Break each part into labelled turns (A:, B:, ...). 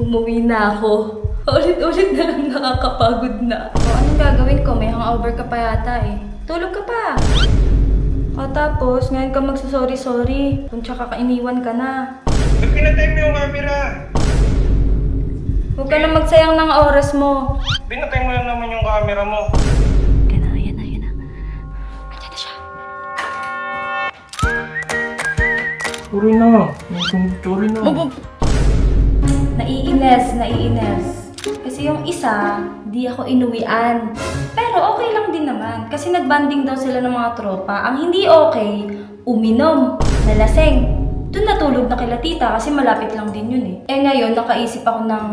A: Umuwi na ako. Ulit-ulit na lang nakakapagod na. O anong gagawin ko? May hangover ka pa yata eh. Tulog ka pa. O tapos, ngayon ka magsasorry-sorry. Kung tsaka kainiwan ka na.
B: Ba't pinatay mo yung camera?
A: Huwag ka na magsayang ng oras mo.
B: Pinatay mo lang naman yung camera mo.
A: Yan na, yan na, yan na. Andiyan na siya.
B: Sorry na. Sorry na.
A: Naiines, naiines. Kasi yung isa, di ako inuwian. Pero okay lang din naman. Kasi nagbanding daw sila ng mga tropa. Ang hindi okay, uminom, nalaseng. Doon natulog na kila tita kasi malapit lang din yun eh. Eh ngayon, nakaisip ako ng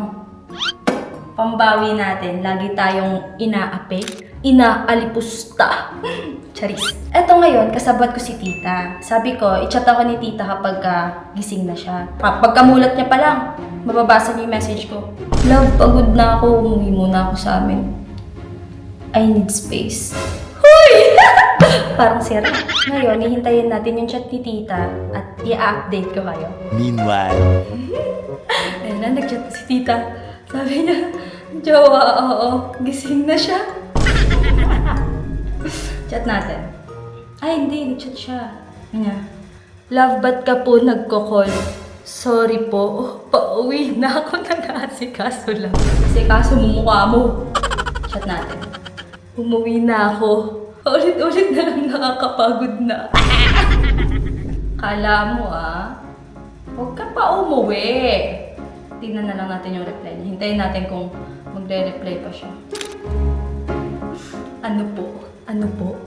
A: pambawi natin. Lagi tayong inaapi, inaalipusta. Charis. Eto ngayon, kasabot ko si tita. Sabi ko, i-chat ako ni tita kapag ah, gising na siya. Kapag kamulat niya pa lang, mababasa niya yung message ko. Love, pagod na ako. Umuwi muna ako sa amin. I need space. Hoy! Parang sira. Ngayon, hihintayin natin yung chat ni tita at i-update ko kayo.
C: Meanwhile,
A: Ayun na, nag-chat si tita. Sabi niya, Jowa, oo, gising na siya. chat natin. Ay, hindi, nag-chat siya. Ano niya? Love, ba't ka po nagko-call? Sorry po, oh, pauwi na ako nag-aasikaso lang. Asikaso mo mukha mo. Chat natin. Umuwi na ako. Ulit-ulit na lang nakakapagod na. Kala mo ah. Huwag ka pa umuwi. Tingnan na lang natin yung reply niya. Hintayin natin kung magre-reply pa siya. Ano po? Ano po?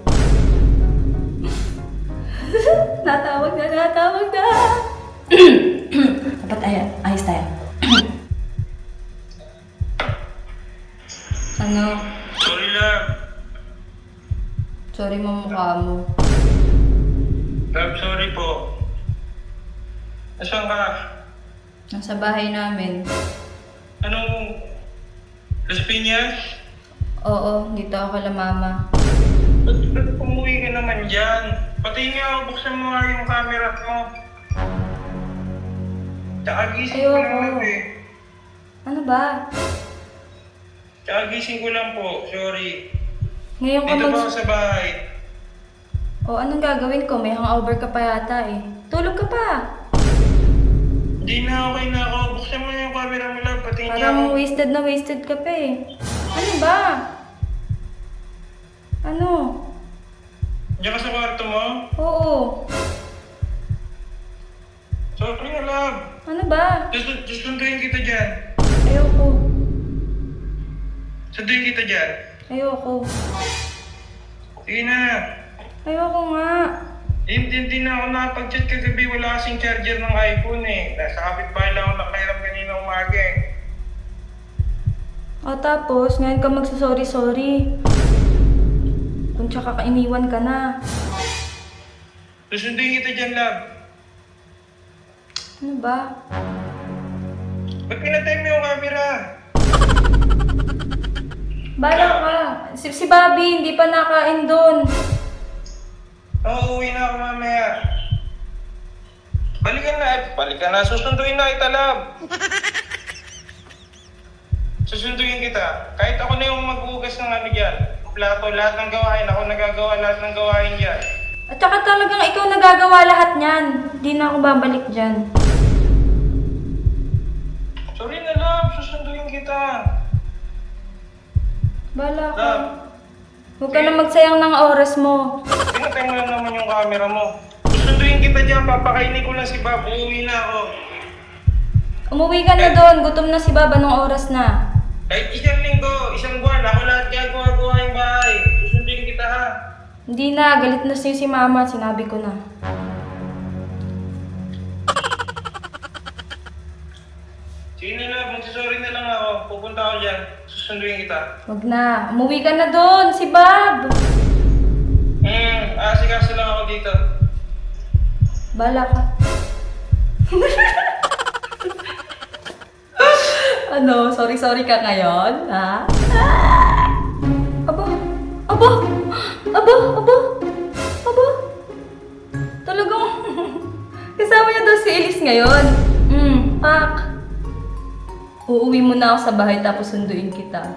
A: natawag na, natawag na!
B: Sorry
A: mo mukha mo.
B: Love, sorry po. Nasaan ka?
A: Nasa bahay namin.
B: Anong... Las Piñas?
A: Oo, dito ako kala mama.
B: Ba't, ba't umuwi ka naman dyan? Pati nga, buksan mo nga yung camera mo. Tsaka gising ko
A: Ayoko.
B: lang eh.
A: Ano ba?
B: Tsaka gising ko lang po, sorry.
A: Ngayon ka
B: Dito
A: mag...
B: ako sa bahay?
A: O, anong gagawin ko? May hangover ka pa yata eh. Tulog ka pa.
B: Hindi na okay na ako. Buksan mo na yung camera mo lang. Pati
A: Parang
B: ako.
A: wasted na wasted ka pa eh. Ano ba? Ano?
B: Diyan ka sa kwarto mo?
A: Oo.
B: Sorry na love.
A: Ano ba?
B: Just, just sunduin kita dyan.
A: Ayoko.
B: Sunduin kita dyan.
A: Ayoko.
B: Sige na.
A: Ayoko nga.
B: Hindi na ako nakapag-chat kagabi. Wala kasing charger ng iPhone eh. Nasa kapitbahay lang ako nakairam kanina umaga eh.
A: O tapos, ngayon ka magsasorry-sorry. Kung tsaka ka iniwan ka na.
B: Susunduin kita dyan, love.
A: Ano ba?
B: Ba't pinatay mo yung camera?
A: Bala ka. Si, si Bobby, hindi pa nakain doon.
B: Oo, uwi na ako mamaya. Balikan na. eh. Balikan na. Susunduin na kita, love. Susunduin kita. Kahit ako na yung maghugas ng ano dyan. Plato, lahat ng gawain. Ako nagagawa lahat ng gawain dyan.
A: At saka talagang ikaw nagagawa lahat niyan. Hindi na ako babalik dyan.
B: Sorry na, love. Susunduin kita.
A: Bala ka. Huwag ka na magsayang ng oras mo.
B: Pinatay mo lang naman yung camera mo. Susunduin kita dyan. Papakainin ko lang si Bob. Uuwi na ako.
A: Umuwi ka na doon. Gutom na si Baba nung oras na.
B: Kahit isang linggo, isang buwan, ako lahat gagawa-gawa yung bahay. Susunduin kita ha.
A: Hindi na. Galit na sa'yo si Mama. Sinabi ko na.
B: Pupunta ako dyan. Susunduin kita.
A: Huwag na. Umuwi ka na doon. Si Bob.
B: Hmm, asikaso lang ako dito.
A: Bala ka. ano? Sorry-sorry ka ngayon? Ha? Aba! Aba! Aba! Aba! Aba! Talagang... Kasama niya daw si Elise ngayon. Hmm, pak. Uuwi mo na ako sa bahay tapos sunduin kita.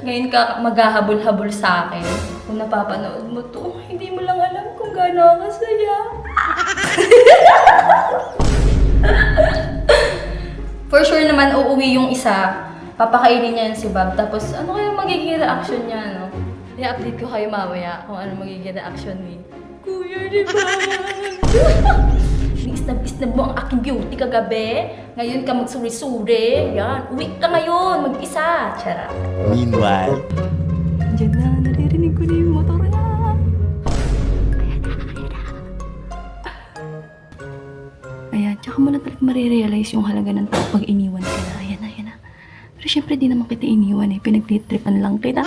A: Ngayon ka maghahabol-habol sa akin. Kung napapanood mo to, hindi mo lang alam kung gaano ako kasaya. For sure naman, uuwi yung isa. Papakainin niya yun si Bob. Tapos, ano kaya magiging reaction niya, no? I-update ko kayo mamaya kung ano magiging reaction ni Kuya ni Bob. Isnab-isnab mo ang aking beauty kagabi. Ngayon ka magsuri-suri. Yan. Uwi ka ngayon. Mag-isa. Charot.
C: Meanwhile,
A: Diyan na. Naririnig ko na yung motor niya. Ayan, tsaka mo na talaga marirealize yung halaga ng tao pag iniwan ka na. Ayan na, ayan na. Pero syempre di naman kita iniwan eh. Pinagtitripan lang kita.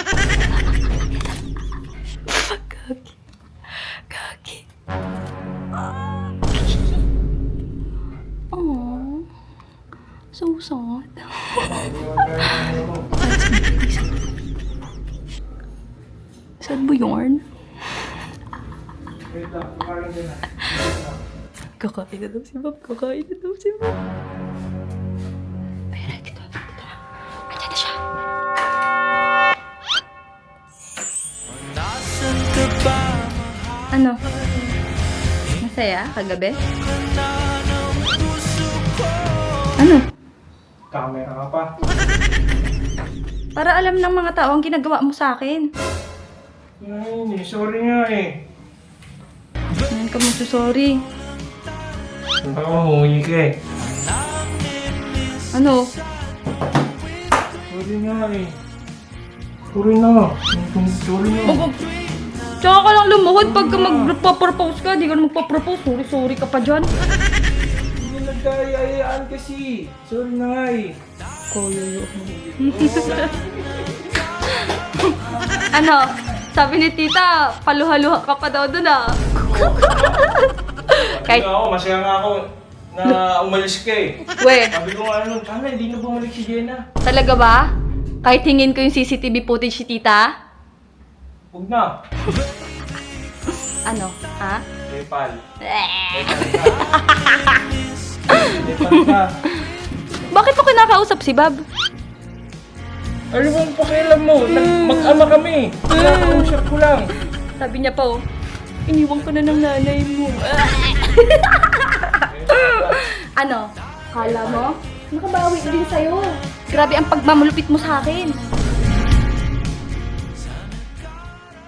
A: So sad. Sad
B: din na.
A: Kakain na daw si Bob. Kakain na daw si Bob. Ano? Masaya? Kagabi? Ano?
B: Camera ka pa.
A: Para alam ng mga tao ang ginagawa mo sa akin.
B: Ay, eh, sorry nga eh.
A: Ngayon ka magsusorry.
B: Baka mahuhi ka eh.
A: Ano?
B: Sorry nga eh. Sorry na. Sorry na.
A: Mag- Tsaka ka lang lumuhod pagka magpapropose ka. Di ka na magpapropose. Sorry, sorry ka pa dyan.
B: Hindi nagkayayaan kasi. Sorry na nga eh.
A: Yun. ano? Sabi ni tita, paluha-luha ka pa daw dun ah. Kahit,
B: Kahit... ako, masaya nga ako na umalis ka eh.
A: we,
B: Sabi ko nga ano, sana hindi na bumalik si Jenna.
A: talaga ba? Kahit hingin ko yung CCTV footage si tita?
B: Huwag na.
A: Ano? Ha?
B: Lepal ka.
A: Bakit mo kinakausap si Bob?
B: Ano bang pakialam mo? Nag- Mag-ama kami. Nakakausap ko lang.
A: Sabi niya pa oh, iniwan ko na ng nanay mo. ano? Kala mo? Nakabawi din sa'yo. Grabe ang pagmamulupit mo sa akin.